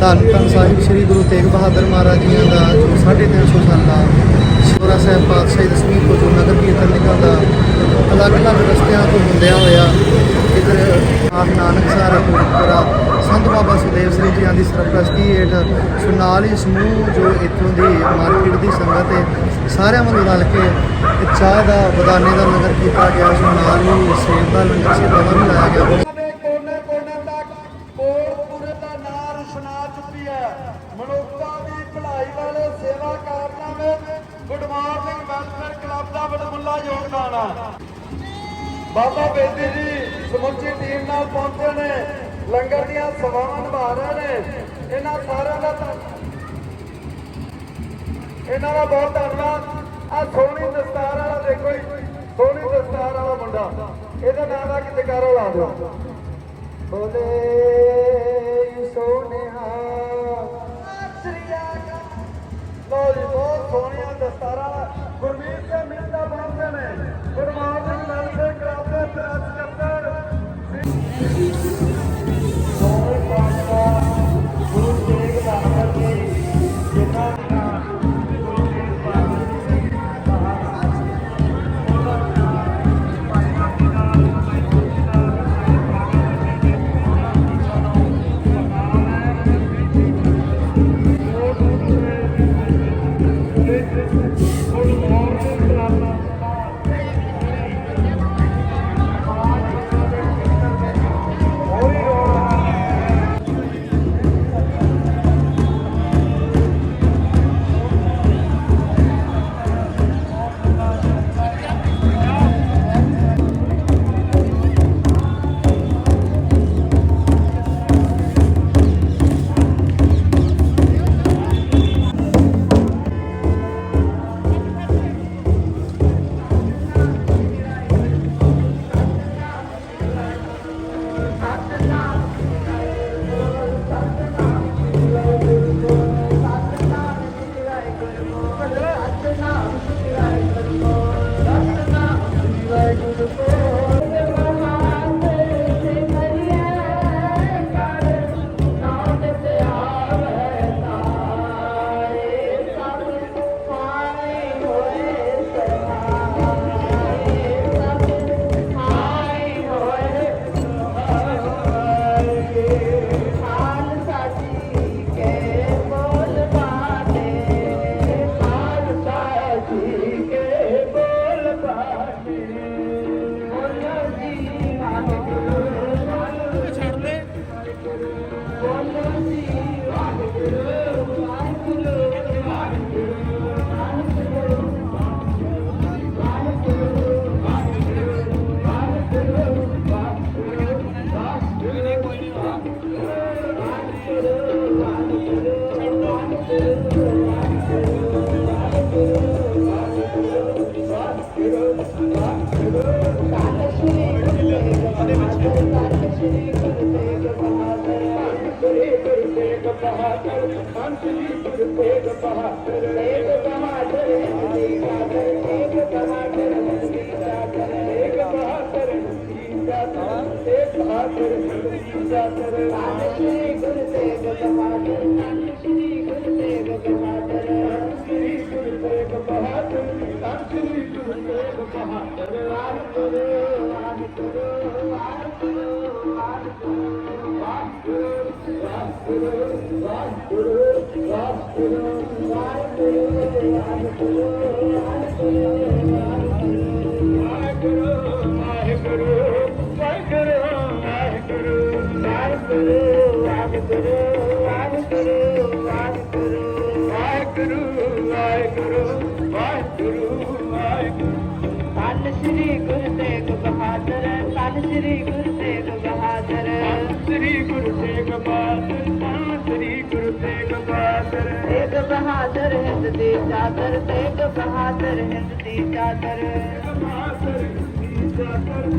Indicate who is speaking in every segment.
Speaker 1: ਧੰਨ ਧੰਨ ਸਾਹਿਬ ਸ੍ਰੀ ਗੁਰੂ ਤੇਗ ਬਹਾਦਰ ਮਹਾਰਾਜ ਜੀਆਂ ਦਾ ਜੋ 350 ਸਾਲਾ ਸੋਰਾ ਸਾਹਿਬ ਪਾਤਸ਼ਾਹੀ ਦਸਵੀਂ ਤੋਂ ਜੋ ਨਗਰ ਕੀਰਤਨ ਨਿਕਲਦਾ ਅਲੱਗ-ਅਲੱਗ ਰਸਤਿਆਂ ਤੋਂ ਹੁੰਦਿਆਂ ਹੋਇਆ, ਇਧਰ ਆਪ ਨਾਨਕ ਸਾਹਿਬ ਕੋਟਪੁਰਾ ਸੰਤ ਬਾਬਾ ਸੁਦੇਵ ਸਿੰਘ ਜੀ ਦੀ ਸਰਪ੍ਰਸਤੀ ਹੇਠ ਸੋਨਾਲ ਹੀ ਸਮੂਹ ਜੋ ਇੱਥੋਂ ਦੀ ਮਾਰਕੀਟ ਦੀ ਸੰਗਤ ਹੈ, ਸਾਰਿਆਂ ਵੱਲੋਂ ਰਲ ਕੇ ਚਾਹ ਦਾ ਬਦਾਨੇ ਦਾ ਲੰਗਰ ਕੀਤਾ ਗਿਆ ਸੋ ਨਾਲ ਹੀ ਸੇਬ ਦਾ ਲੰਗਰ ਸੇਵਾ ਵੀ ਲਾਇਆ ਗਿਆ।
Speaker 2: ਦਾ ਯੋਗਦਾਨ ਆ ਬਾਬਾ ਬੇਦੀ ਜੀ ਸਮੁੱਚੀ ਟੀਮ ਨਾਲ ਪਹੁੰਚੇ ਨੇ। ਲੰਗਰ ਦੀਆਂ ਸੇਵਾਵਾਂ ਨਿਭਾ ਰਹੇ ਨੇ। ਇਹਨਾਂ ਸਾਰਿਆਂ ਦਾ ਇਹਨਾਂ ਦਾ ਬਹੁਤ ਧੰਨਵਾਦ। ਆ ਸੋਹਣੀ ਦਸਤਾਰ ਵਾਲਾ ਦੇਖੋ ਜੀ। ਸੋਹਣੀ ਦਸਤਾਰ ਵਾਲਾ ਮੁੰਡਾ। ਇਹਦੇ ਨਾਮ ਦਾ ਕਿ ਜਕਾਰੋ ਲਾ ਦਿਓ। ਬੋਲੇ ਸੋਹਣਿਆ I'm a shrink, I'm a shrink, I'm a shrink, I'm a shrink, I'm a shrink, I'm a shrink, I'm a shrink, I'm a shrink,
Speaker 3: ਧੰਨ गुरुग बहादुर। त्री गुरूदे बाबा बहादुर। गुरू देव
Speaker 2: बाबा तेग बहादुर हिंद दी चादर। तेग बहादुरु ही
Speaker 3: चादर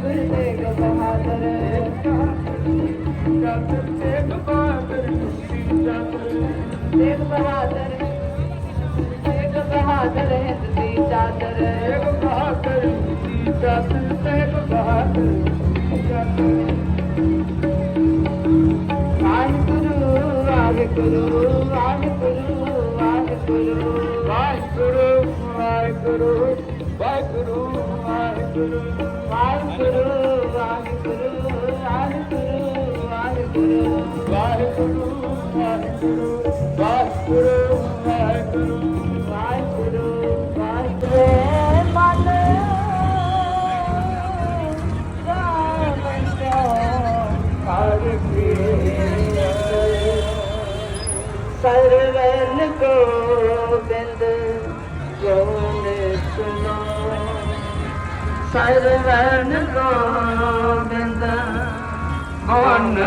Speaker 3: ਬਹਾਦਰ ਹਿੰਦ ਦੀ ਚਾਦਰ ਤੇਗ ਬਹਾਦਰ ਕੁਸ਼ੀ ਚਾਦਰ
Speaker 2: ਤੇਗ ਬਹਾਦਰ ਚਾਦਰ ਵਾਹਿਗੁਰੂ ਵਾਹਿਗੁਰੂ ਵਾਹਿਗੁਰੂ ਵਾਹਿਗੁਰੂ
Speaker 3: ਵਾਹਿਗੁਰੂ ਵਾਹਿਗੁਰੂ ਵਾਹਿਗੁਰੂ ਵਾਹਿਗੁਰੂ
Speaker 2: ਵਾਹਿਗੁਰੂ ਵਾਹਿਗੁਰੂ ਵਾਹਿਗੁਰੂ ਵਾਹਿਗੁਰੂ
Speaker 3: ਵਾਹਿਗੁਰੂ ਵਾਹਿਗੁਰੂ ਵਾਹਿਗੁਰੂ
Speaker 2: ਸਰਵਨ ਗੋਬਿੰਦ ਜੋਨ ਸੁਨੋ। ਸਰਵਨ ਗੋਬਿੰਦ
Speaker 3: ਮਨ